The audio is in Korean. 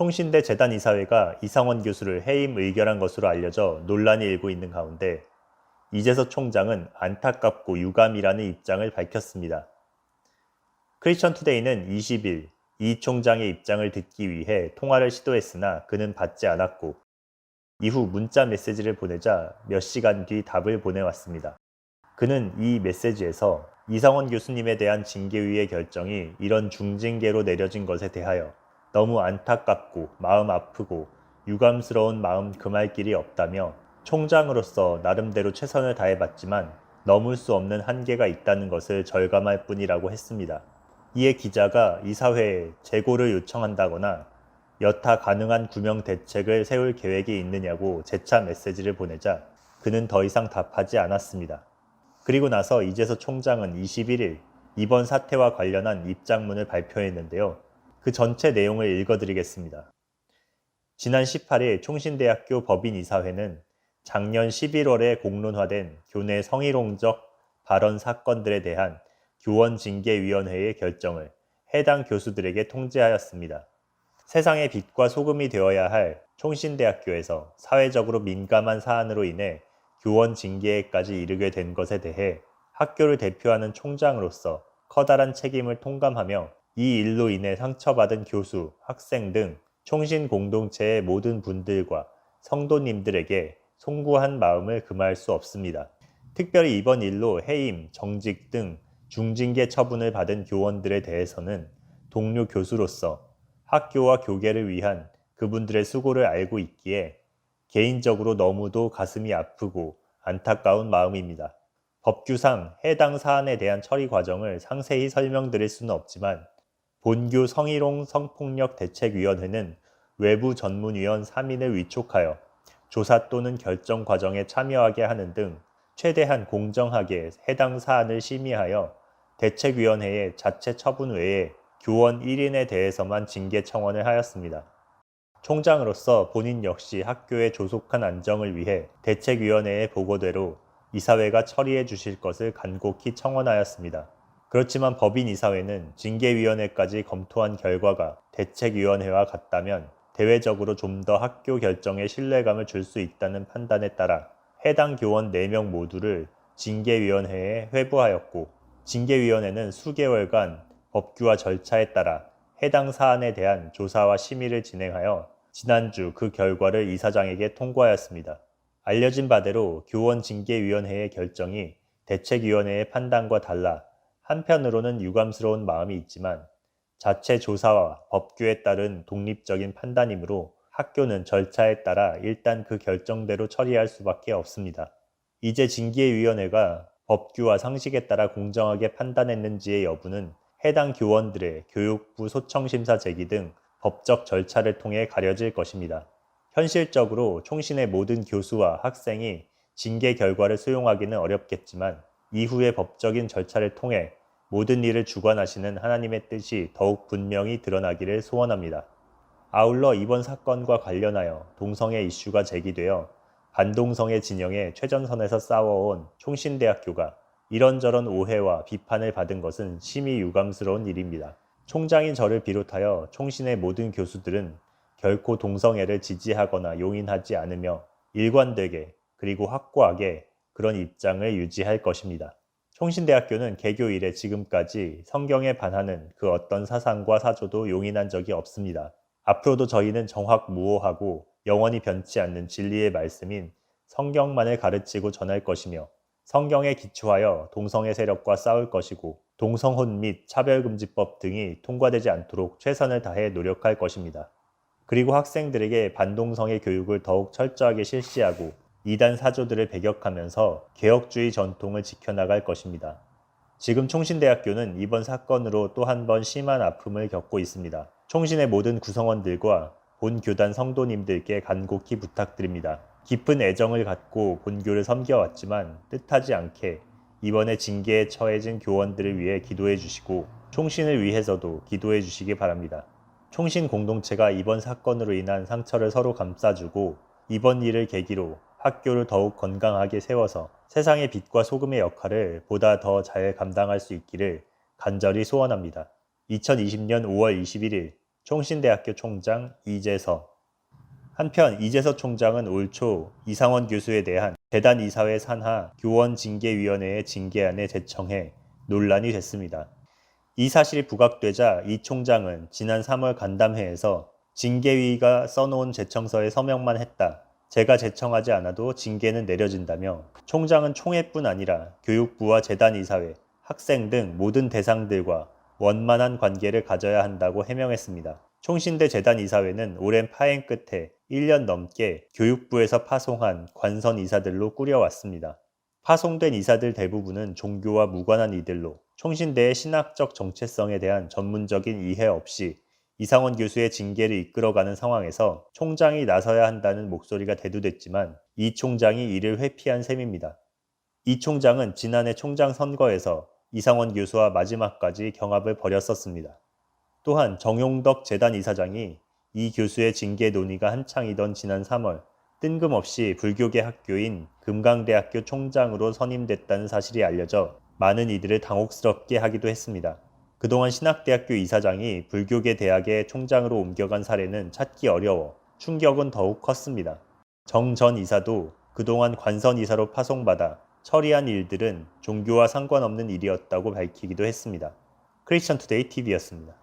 총신대 재단 이사회가 이상원 교수를 해임 의결한 것으로 알려져 논란이 일고 있는 가운데 이재석 총장은 안타깝고 유감이라는 입장을 밝혔습니다. 크리스천 투데이는 20일 이 총장의 입장을 듣기 위해 통화를 시도했으나 그는 받지 않았고 이후 문자 메시지를 보내자 몇 시간 뒤 답을 보내왔습니다. 그는 이 메시지에서 이상원 교수님에 대한 징계위의 결정이 이런 중징계로 내려진 것에 대하여 너무 안타깝고 마음 아프고 유감스러운 마음 금할 길이 없다며 총장으로서 나름대로 최선을 다해봤지만 넘을 수 없는 한계가 있다는 것을 절감할 뿐이라고 했습니다. 이에 기자가 이사회에 재고를 요청한다거나 여타 가능한 구명 대책을 세울 계획이 있느냐고 재차 메시지를 보내자 그는 더 이상 답하지 않았습니다. 그리고 나서 이재석 총장은 21일 이번 사태와 관련한 입장문을 발표했는데요. 그 전체 내용을 읽어드리겠습니다. 지난 18일 총신대학교 법인이사회는 작년 11월에 공론화된 교내 성희롱적 발언 사건들에 대한 교원 징계위원회의 결정을 해당 교수들에게 통지하였습니다. 세상의 빛과 소금이 되어야 할 총신대학교에서 사회적으로 민감한 사안으로 인해 교원 징계에까지 이르게 된 것에 대해 학교를 대표하는 총장으로서 커다란 책임을 통감하며 이 일로 인해 상처받은 교수, 학생 등 총신 공동체의 모든 분들과 성도님들에게 송구한 마음을 금할 수 없습니다. 특별히 이번 일로 해임, 정직 등 중징계 처분을 받은 교원들에 대해서는 동료 교수로서 학교와 교계를 위한 그분들의 수고를 알고 있기에 개인적으로 너무도 가슴이 아프고 안타까운 마음입니다. 법규상 해당 사안에 대한 처리 과정을 상세히 설명드릴 수는 없지만 본교 성희롱 성폭력 대책위원회는 외부 전문위원 3인을 위촉하여 조사 또는 결정 과정에 참여하게 하는 등 최대한 공정하게 해당 사안을 심의하여 대책위원회의 자체 처분 외에 교원 1인에 대해서만 징계 청원을 하였습니다. 총장으로서 본인 역시 학교의 조속한 안정을 위해 대책위원회의 보고대로 이사회가 처리해 주실 것을 간곡히 청원하였습니다. 그렇지만 법인 이사회는 징계위원회까지 검토한 결과가 대책위원회와 같다면 대외적으로 좀 더 학교 결정에 신뢰감을 줄 수 있다는 판단에 따라 해당 교원 4명 모두를 징계위원회에 회부하였고 징계위원회는 수개월간 법규와 절차에 따라 해당 사안에 대한 조사와 심의를 진행하여 지난주 그 결과를 이사장에게 통보하였습니다. 알려진 바대로 교원 징계위원회의 결정이 대책위원회의 판단과 달라 한편으로는 유감스러운 마음이 있지만 자체 조사와 법규에 따른 독립적인 판단이므로 학교는 절차에 따라 일단 그 결정대로 처리할 수밖에 없습니다. 이제 징계위원회가 법규와 상식에 따라 공정하게 판단했는지의 여부는 해당 교원들의 교육부 소청심사 제기 등 법적 절차를 통해 가려질 것입니다. 현실적으로 총신의 모든 교수와 학생이 징계 결과를 수용하기는 어렵겠지만 이후의 법적인 절차를 통해 모든 일을 주관하시는 하나님의 뜻이 더욱 분명히 드러나기를 소원합니다. 아울러 이번 사건과 관련하여 동성애 이슈가 제기되어 반동성애 진영의 최전선에서 싸워온 총신대학교가 이런저런 오해와 비판을 받은 것은 심히 유감스러운 일입니다. 총장인 저를 비롯하여 총신의 모든 교수들은 결코 동성애를 지지하거나 용인하지 않으며 일관되게 그리고 확고하게 그런 입장을 유지할 것입니다. 총신대학교는 개교 이래 지금까지 성경에 반하는 그 어떤 사상과 사조도 용인한 적이 없습니다. 앞으로도 저희는 정확무오하고 영원히 변치 않는 진리의 말씀인 성경만을 가르치고 전할 것이며 성경에 기초하여 동성애 세력과 싸울 것이고 동성혼 및 차별금지법 등이 통과되지 않도록 최선을 다해 노력할 것입니다. 그리고 학생들에게 반동성애 교육을 더욱 철저하게 실시하고 이단 사조들을 배격하면서 개혁주의 전통을 지켜나갈 것입니다. 지금 총신대학교는 이번 사건으로 또 한 번 심한 아픔을 겪고 있습니다. 총신의 모든 구성원들과 본 교단 성도님들께 간곡히 부탁드립니다. 깊은 애정을 갖고 본교를 섬겨왔지만 뜻하지 않게 이번에 징계에 처해진 교원들을 위해 기도해 주시고 총신을 위해서도 기도해 주시기 바랍니다. 총신 공동체가 이번 사건으로 인한 상처를 서로 감싸주고 이번 일을 계기로 학교를 더욱 건강하게 세워서 세상의 빛과 소금의 역할을 보다 더 잘 감당할 수 있기를 간절히 소원합니다. 2020년 5월 21일 총신대학교 총장 이재서 한편 이재서 총장은 올 초 이상원 교수에 대한 재단 이사회 산하 교원 징계위원회의 징계안에 제청해 논란이 됐습니다. 이 사실이 부각되자 이 총장은 지난 3월 간담회에서 징계위가 써놓은 제청서에 서명만 했다. 제가 제청하지 않아도 징계는 내려진다며 총장은 총회뿐 아니라 교육부와 재단 이사회, 학생 등 모든 대상들과 원만한 관계를 가져야 한다고 해명했습니다. 총신대 재단 이사회는 오랜 파행 끝에 1년 넘게 교육부에서 파송한 관선 이사들로 꾸려왔습니다. 파송된 이사들 대부분은 종교와 무관한 이들로 총신대의 신학적 정체성에 대한 전문적인 이해 없이 이상원 교수의 징계를 이끌어가는 상황에서 총장이 나서야 한다는 목소리가 대두됐지만 이 총장이 이를 회피한 셈입니다. 이 총장은 지난해 총장 선거에서 이상원 교수와 마지막까지 경합을 벌였었습니다. 또한 정용덕 재단 이사장이 이 교수의 징계 논의가 한창이던 지난 3월 뜬금없이 불교계 학교인 금강대학교 총장으로 선임됐다는 사실이 알려져 많은 이들을 당혹스럽게 하기도 했습니다. 그동안 신학대학교 이사장이 불교계 대학의 총장으로 옮겨간 사례는 찾기 어려워 충격은 더욱 컸습니다. 정 전 이사도 그동안 관선 이사로 파송받아 처리한 일들은 종교와 상관없는 일이었다고 밝히기도 했습니다. 크리스천 투데이 TV였습니다.